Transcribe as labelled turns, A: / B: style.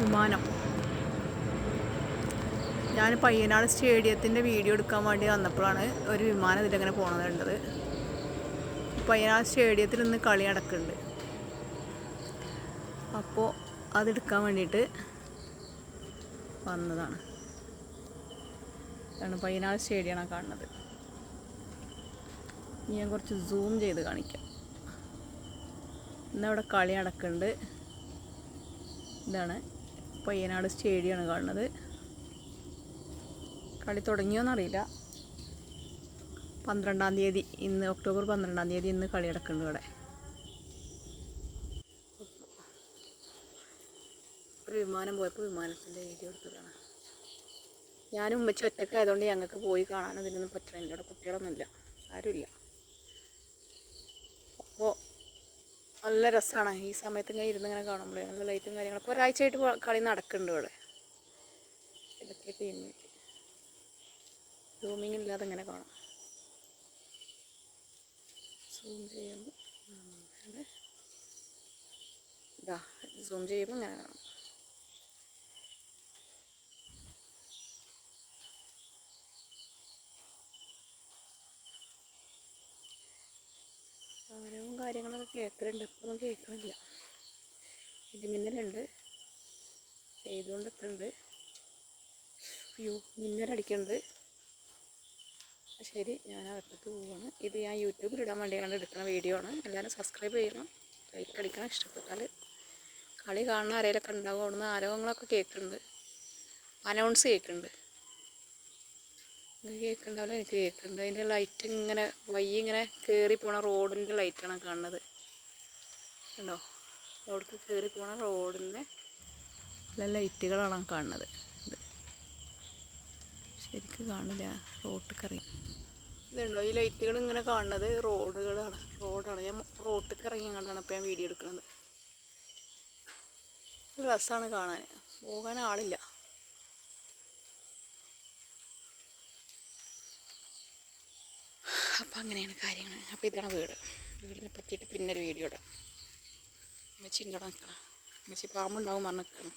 A: വിമാനം ഞാൻ പയ്യനാട് സ്റ്റേഡിയത്തിന്റെ വീഡിയോ എടുക്കാൻ വേണ്ടി വന്നപ്പോഴാണ് ഒരു വിമാനം ഇതിലങ്ങനെ പോണത് കണ്ടത്. പയ്യനാട് സ്റ്റേഡിയത്തിൽ ഇന്ന് കളി നടക്കുന്നുണ്ട്. അപ്പോൾ അതെടുക്കാൻ വേണ്ടിയിട്ട് വന്നതാണ്. ഇതാണ് പയ്യനാട് സ്റ്റേഡിയമാണ് കാണുന്നത്. ഞാൻ കുറച്ച് സൂം ചെയ്ത് കാണിക്കാം. ഇന്നവിടെ കളി നടക്കുന്നുണ്ട്. ഇതാണ് പയ്യനാട് സ്റ്റേഡിയമാണ് കാണുന്നത്. കളി തുടങ്ങിയോന്നറിയില്ല. പന്ത്രണ്ടാം തീയതി ഇന്ന് ഒക്ടോബർ പന്ത്രണ്ടാം തീയതി ഇന്ന് കളി നടക്കുന്നുണ്ട് ഇവിടെ. ഒരു വിമാനം പോയപ്പോൾ വിമാനത്തിന്റെ വീഡിയോ എടുത്തതാണ്. ഞാനും ഉമ്മച്ചി ഒറ്റക്കായതുകൊണ്ട് ഞങ്ങൾക്ക് പോയി കാണാൻ അതിനൊന്നും പറ്റണില്ല. ഇവിടെ കുട്ടികളൊന്നുമില്ല. ആരുമില്ല. നല്ല രസമാണ് ഈ സമയത്ത് ഇങ്ങനെ ഇരുന്ന് ഇങ്ങനെ കാണുമ്പോഴേ നല്ല ലൈറ്റും കാര്യങ്ങളൊക്കെ. ഒരാഴ്ചയായിട്ട് കളി നടക്കുന്നുണ്ട് ഇവിടെ. ഇതൊക്കെ ടീമിൽ ഇല്ലാതെ ഇങ്ങനെ കാണാം. സൂം ചെയ്യുമ്പോൾ ഇതാ സൂം ചെയ്യുമ്പോൾ ഇങ്ങനെ കാണാം. കാര്യങ്ങളൊക്കെ കേൾക്കലുണ്ട്. ഇപ്പൊന്നും കേൾക്കണില്ല. ഇടിമിന്നലുണ്ട് ചെയ്തുകൊണ്ടിട്ടുണ്ട്. അയ്യോ മിന്നലടിക്കുന്നുണ്ട്. ശരി. ഞാൻ അകത്തേക്ക് പോവാണ്. ഇത് ഞാൻ യൂട്യൂബിൽ ഇടാൻ വേണ്ടി എടുക്കുന്ന വീഡിയോ ആണ്. എല്ലാവരും സബ്സ്ക്രൈബ് ചെയ്യണം. ലൈക്ക് അടിക്കണം ഇഷ്ടപ്പെട്ടാൽ കളി കാണുന്ന ആരെങ്കിലൊക്കെ ഉണ്ടാവും. അവിടുന്ന് ആരോഗ്യങ്ങളൊക്കെ കേൾക്കുന്നുണ്ട് അനൗൺസ് കേൾക്കുന്നുണ്ട് നിങ്ങൾക്ക് എനിക്ക് കേൾക്കുന്നുണ്ട് അതിന്റെ ലൈറ്റ് ഇങ്ങനെ വയ്യ ഇങ്ങനെ കയറി പോണ റോഡിന്റെ ലൈറ്റാണ് കാണുന്നത്. കണ്ടോ? അവിടേക്ക് കയറി പോണ റോഡിന്റെ ലൈറ്റുകളാണ് കാണുന്നത്. ഇത് ശരിക്കും കാണില്ല കറി ഇതുണ്ടോ ഈ ലൈറ്റുകൾ ഇങ്ങനെ കാണുന്നത്? റോഡുകളാണ് റോഡാണ് ഞാൻ റോട്ടിൽ ഇറങ്ങി കണ്ടാണ് ഇപ്പോൾ ഞാൻ വീഡിയോ എടുക്കുന്നത്. രസമാണ് കാണാൻ. പോകാൻ ആളില്ല. അപ്പം അങ്ങനെയാണ് കാര്യങ്ങൾ അപ്പോൾ ഇതാണ് വീട്. വീടിനെ പറ്റിയിട്ട് പിന്നൊരു വീഡിയോ ഇടാം. അമ്മച്ചി ഉണ്ടോ നിൽക്കണം അമ്മച്ചി പാമ്പുണ്ടാവും പറഞ്ഞ് നിൽക്കണം